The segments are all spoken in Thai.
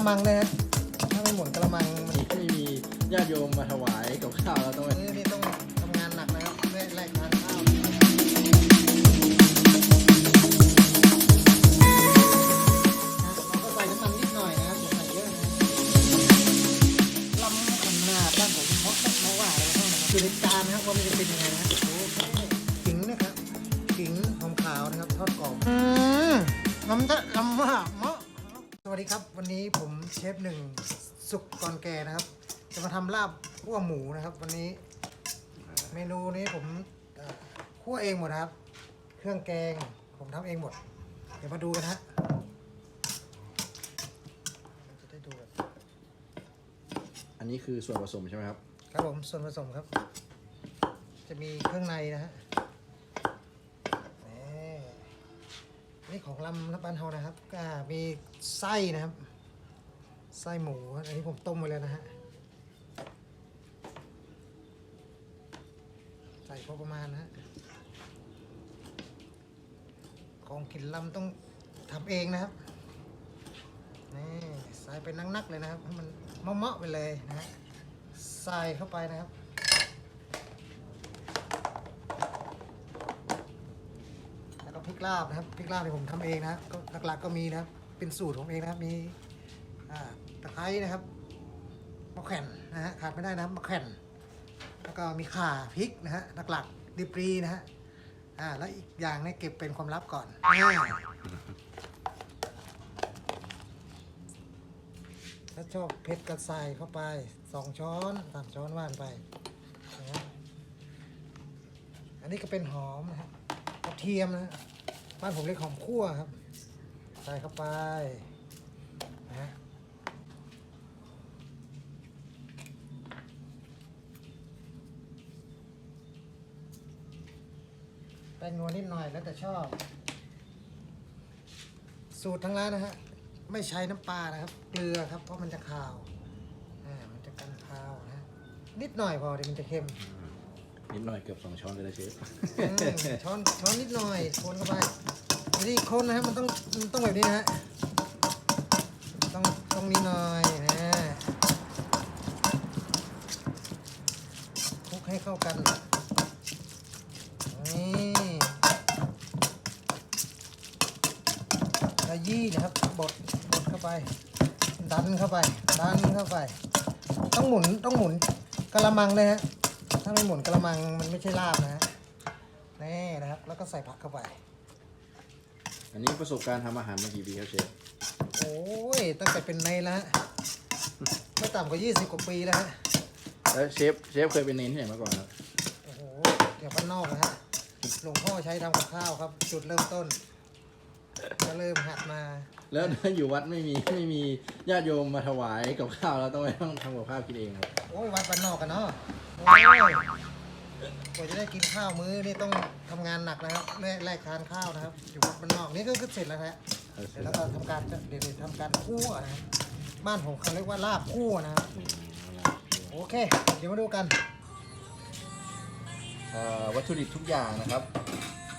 ละมังเลยฮะถ้าไม่หมุนกระมังมันที่ไม่มีญาติโยมมาถวายกับข้าวเราต้องไป นี่นี่ต้องทำงานหนักนะครับแลกแลกทานข้าวเราก็ใส่น้ำมันนิดหน่อยนะครับอย่าใส่เยอะนะลำขนาดบ้านผมเพราะเพราะว่าอะไรเท่านั้นคือในจานนะครับว่ามันจะเป็นยังไงนะโอ้โหขิงนะครับขิงหอมขาวนะครับทอดกรอบอืมลำจะลำว่าเหมาะส วัสดีครับวันนี้ผมเชฟหนึ่งสุกก่อนแก่นะครับ จะมาทำลาบคั่วหมูนะครับ วันนี้เมนูนี้ผมเอ่อคั่วเองหมดนะครับ เครื่องแกงผมทำเองหมด เดี๋ยวมาดูกันฮะจะได้ดูกันอันนี้คือส่วนผสมใช่ไหมครับ ครับผมส่วนผสมครับ จะมีเครื่องในนะฮะนี่นี่ ของลำนะบ้านเฮานะครับ ก็มีไส้นะครับ ไส้หมูอันนี้ผมต้มไว้แล้วนะฮะใส่พอประมาณนะฮะของกินลำต้องทำเองนะครับนี่ใส่เป็นนักๆเลยนะครับให้มันเมาะๆไปเลยนะฮะใส่เข้าไปนะครับ แลาบนะครับพริกลาบที่ผมทำเองนะครับก็หลักๆก็มีนะเป็นสูตรของผมเองนะครับมีตะไคร้นะครับมะแขวนนะฮะขาดไม่ได้นะมะแขวนแล้วก็มีข่าพริกนะฮะหลักๆดิบรีนะฮะอ่าแล้วอีกอย่างเนี่ยเก็บเป็นความลับก่อนถ้าชอบเผ็ดก็ใส่เข้าไปสองช้อนสามช้อนว่านไปนะอันนี้ก็เป็นหอมนะฮะกระเทียมนะ บ้านผมเรียกหอมคั่วครับ ใส่เข้าไปนะฮะแป้งนวนิดหน่อยแล้วแต่ชอบ สูตรทั้งร้านนะฮะ ไม่ใช้น้ำปลานะครับ เกลือครับ เพราะมันจะคาว อ่า มันจะกันคาวนะฮะนิดหน่อยพอเดี๋ยวมันจะเค็ม นิดหน่อยเกือบสองช้อนเลยนะเชฟช้อนช้อนนิดหน่อยคนเข้าไปวิธีคนนะครับมันต้องมันต้องแบบนี้นะฮะต้องต้องนี้หน่อยนะคลุกให้เข้ากันนี่ขยี้นะครับบดบดเข้าไป ดันเข้าไป ดันเข้าไป ต้องหมุนต้องหมุนกระมังเลยฮะาไม่หมุนกระมังมันไม่ใช่ลาบนะฮะนี่นะครับ แล้วก็ใส่ผักเข้าไป อันนี้ประสบการณ์ทำอาหารมากี่ปีครับเชฟโอ้ยตั้งแต่เป็นในแล้วฮะไม่ต่ำกว่า20กว่าปีแล้วฮะแล้วเชฟเชฟเคยเป็นเนนที่ไหนมาก่อนครับโอ้โหเดี๋ยวบ้านนอกนะฮะหลวงพ่อใช้ทำกับข้าวครับ จุดเริ่มต้น ก็เริ่มหัดมา แล้วอยู่วัดไม่มีไม่มีญาติโยมมาถวายกับข้าวเราต้องไปต้องทำกับข้าวกินเองครับโอ้ยวัดบ้านนอกกันเนาะ โอ้ยกว่าจะได้กินข้าวมื้อนี่ต้องทำงานหนักนะครับแลกแลกทานข้าวนะครับ อยู่วัดบ้านนอกนี่ก็คือเสร็จแล้วฮะเดี๋ยวเราก็ทำการเดี๋ยวทำการคั่วนะครับบ้านผมเขาเรียกว่าลาบคั่วนะครับโอเค เดี๋ยวมาดูกัน เอ่อวัตถุดิบทุกอย่างนะครับ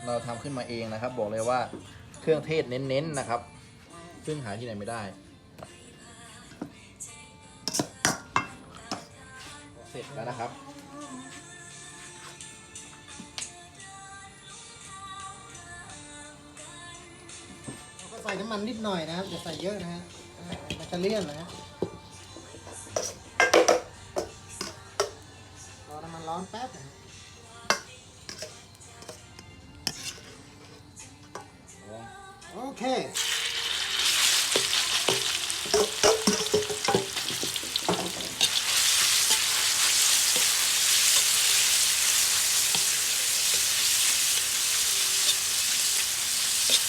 เราทำขึ้นมาเองนะครับ บอกเลยว่าเครื่องเทศเน้นๆนะครับ ซึ่งหาที่ไหนไม่ได้ เสร็จแล้วนะครับ เราก็ใส่น้ำมันนิดหน่อยนะครับอย่าใส่เยอะนะฮะมันจะเลี่ยนนะฮะรอน้ำมันร้อนแป๊บนะฮะโอเค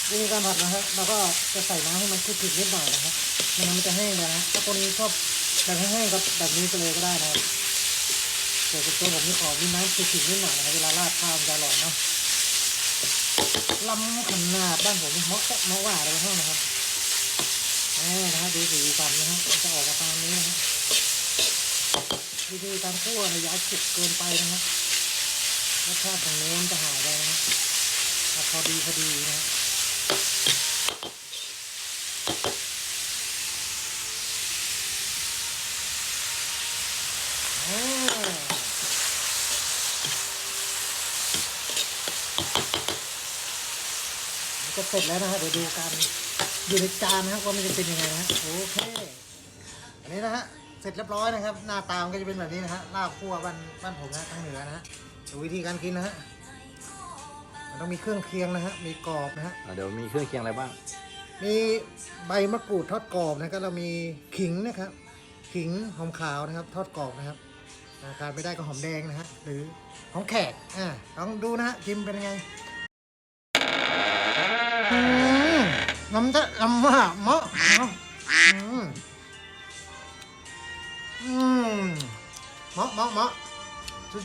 วิธีการผัดนะฮะเราก็จะใส่น้ำให้มันคลุกคลิกนิดหน่อยนะครับมันมันจะแห้งเลยนะถ้าคนนี้ชอบแบบแห้งๆก็แบบนี้ไปเลยก็ได้นะครับแต่เป็นตัวผมนี่ขอมีน้ำคลุกคลิกนิดหน่อยนะครับเวลาราดข้าวมันจะอร่อยเนาะลำขนาดบ้านผมเหมาะเหมาะว่าเลยเท่านะครับนี่นะฮะดูสีสันนะฮะมันจะออกมาตามนี้นะฮะวิธีการคั่วเนี่ยอย่าเอาสุกเกินไปนะครับรสชาติของเนื้อมันจะหายไปนะฮะพอดีพอดีนะฮะ เ à, โอเค เดี๋ยวมาดูกัน อ่อวัตถุดิบทุกอย่างนะครับ เราทำขึ้นมาเองนะครับ บอกเลยว่าเครื่องเทศเน้นๆนะครับ ซึ่งหาที่ไหนไม่ได้ อ่า อันนี้คือส่วน ผสมใช่ไหมครับครับเสร็จแล้วนะฮะเดี๋ยวดูกันอยู่ในจานนะครับว่ามันจะเป็นยังไงนะฮะโอเคอันนี้นะฮะเสร็จเรียบร้อยนะครับ หน้าตามนก็จะเป็นแบบนี้นะฮะลาบคั่วบ้านบ้านผมนะทางเหนือนะฮะดูวิธีการกินนะฮะมันต้องมีเครื่องเคียงนะฮะมีกรอบนะฮะอะเดี๋ยวมีเครื่องเคียงอะไรบ้าง มีใบมะกรูดทอดกรอบนะครับเรามีขิงนะครับขิงหอมขาวนะครับ ทอดกรอบนะครับอาการไม่ได้ก็หอมแดงนะฮะหรือหอมแขกอ่าลองดูนะฮะชิมเป็นยังไงอืม น้ำจะน้ำมากมะเนาะอืมอืมมะมะมะ